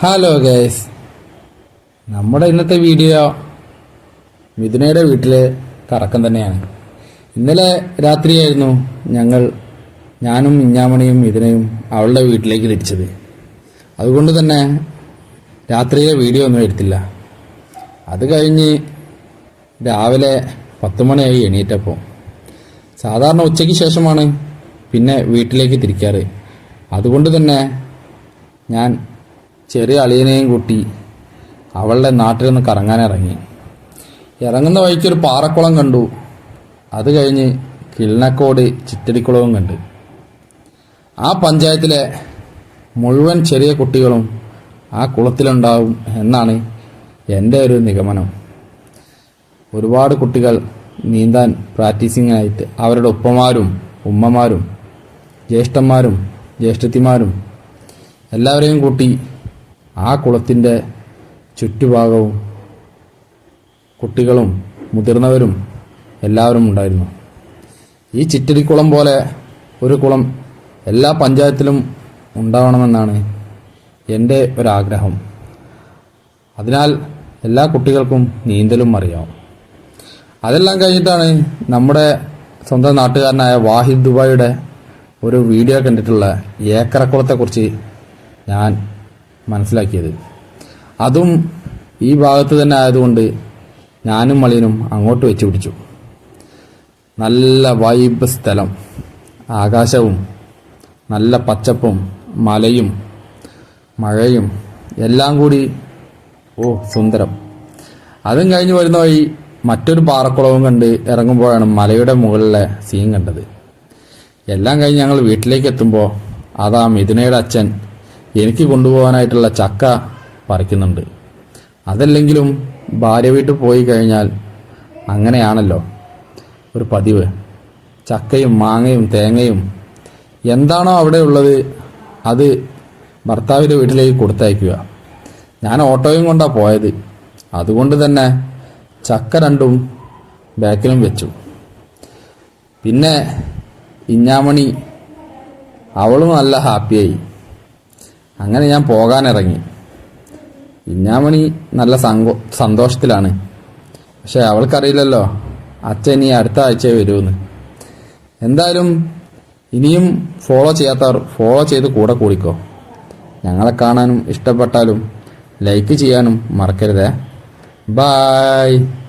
Hello guys നമ്മുടെ ഇന്നത്തെ video മിഥുനയുടെ വീട്ടിൽ കറക്കം തന്നെയാണ്. ഇന്നലെ രാത്രിയായിരുന്നു ഞങ്ങൾ ഞാനും ഇഞ്ഞാമണിയും മിഥുനയും അവളുടെ വീട്ടിലേക്ക് തിരിച്ചത്. അതുകൊണ്ട് തന്നെ രാത്രിയിലെ വീഡിയോ ഒന്നും എടുത്തില്ല. അത് കഴിഞ്ഞ് രാവിലെ പത്ത് മണിയായി എണീറ്റപ്പോൾ സാധാരണ ഉച്ചയ്ക്ക് ശേഷമാണ് പിന്നെ വീട്ടിലേക്ക് തിരിക്കാറ്. അതുകൊണ്ട് തന്നെ ഞാൻ ചെറിയ അളിയനെയും കൂട്ടി അവളുടെ നാട്ടിൽ നിന്ന് കറങ്ങാൻ ഇറങ്ങി ഇറങ്ങുന്ന വഴിക്ക് ഒരു പാറക്കുളം കണ്ടു. അത് കഴിഞ്ഞ് കിളിനക്കോട് ചിറ്റടിക്കുളവും കണ്ട്. ആ പഞ്ചായത്തിലെ മുഴുവൻ ചെറിയ കുട്ടികളും ആ കുളത്തിലുണ്ടാവും എന്നാണ് എന്റെ ഒരു നിഗമനം. ഒരുപാട് കുട്ടികൾ നീന്താൻ പ്രാക്ടീസിങ്ങായിട്ട് അവരുടെ ഉപ്പമാരും ഉമ്മമാരും ജ്യേഷ്ഠന്മാരും ജ്യേഷ്ഠത്തിമാരും എല്ലാവരെയും കൂട്ടി ആ കുളത്തിന്റെ ചുറ്റുഭാഗവും കുട്ടികളും മുതിർന്നവരും എല്ലാവരും ഉണ്ടായിരുന്നു. ഈ ചിറ്റടിക്കുളം പോലെ ഒരു കുളം എല്ലാ പഞ്ചായത്തിലും ഉണ്ടാവണമെന്നാണ് എന്റെ ഒരാഗ്രഹം. അതിനാൽ എല്ലാ കുട്ടികൾക്കും നീന്തലും അറിയാം. അതെല്ലാം കഴിഞ്ഞിട്ടാണ് നമ്മുടെ സ്വന്തം നാട്ടുകാരനായ വാഹിദ് ദുബായിയുടെ ഒരു വീഡിയോ കണ്ടിട്ടുള്ള ഏക്കറക്കുളത്തെക്കുറിച്ച് ഞാൻ മനസ്സിലാക്കിയത്. അതും ഈ ഭാഗത്ത് തന്നെ ആയതുകൊണ്ട് ഞാനും മളിനും അങ്ങോട്ട് വെച്ച് പിടിച്ചു. നല്ല വൈബ് സ്ഥലം. ആകാശവും നല്ല പച്ചപ്പും മലയും മഴയും എല്ലാം കൂടി ഓ സുന്ദരം. അതും കഴിഞ്ഞ് വരുന്ന വഴി മറ്റൊരു പാറക്കുളവും കണ്ട് ഇറങ്ങുമ്പോഴാണ് മലയുടെ മുകളിലെ സീൻ കണ്ടത്. എല്ലാം കഴിഞ്ഞ് ഞങ്ങൾ വീട്ടിലേക്ക് എത്തുമ്പോൾ അതാ മിഥുനയുടെ അച്ഛൻ എനിക്ക് കൊണ്ടുപോകാനായിട്ടുള്ള ചക്ക പറിക്കുന്നുണ്ട്. അതല്ലെങ്കിലും ഭാര്യ വീട്ടിൽ പോയി കഴിഞ്ഞാൽ അങ്ങനെയാണല്ലോ. ഒരു പതിവ്. ചക്കയും മാങ്ങയും തേങ്ങയും എന്താണോ അവിടെ ഉള്ളത് അത് ഭർത്താവിന്റെ വീട്ടിലേക്ക് കൊടുത്തയക്കുക. ഞാൻ ഓട്ടോയും കൊണ്ടാണ് പോയത്. അതുകൊണ്ട് തന്നെ ചക്ക രണ്ടും ബാക്കിലും വെച്ചു. പിന്നെ ഇഞ്ഞാമണി അവളും നല്ല ഹാപ്പിയായി. അങ്ങനെ ഞാൻ പോകാനിറങ്ങി. ഇഞ്ഞാമണി നല്ല സങ്കോ സന്തോഷത്തിലാണ്. പക്ഷെ അവൾക്കറിയില്ലല്ലോ അച്ഛൻ ഇനി അടുത്ത ആഴ്ച വരുമെന്ന്. എന്തായാലും ഇനിയും ഫോളോ ചെയ്യാത്തവർ ഫോളോ ചെയ്ത് കൂടെ കൂടിക്കോ. ഞങ്ങളെ കാണാനും ഇഷ്ടപ്പെട്ടാലും ലൈക്ക് ചെയ്യാനും മറക്കരുതേ. ബായ്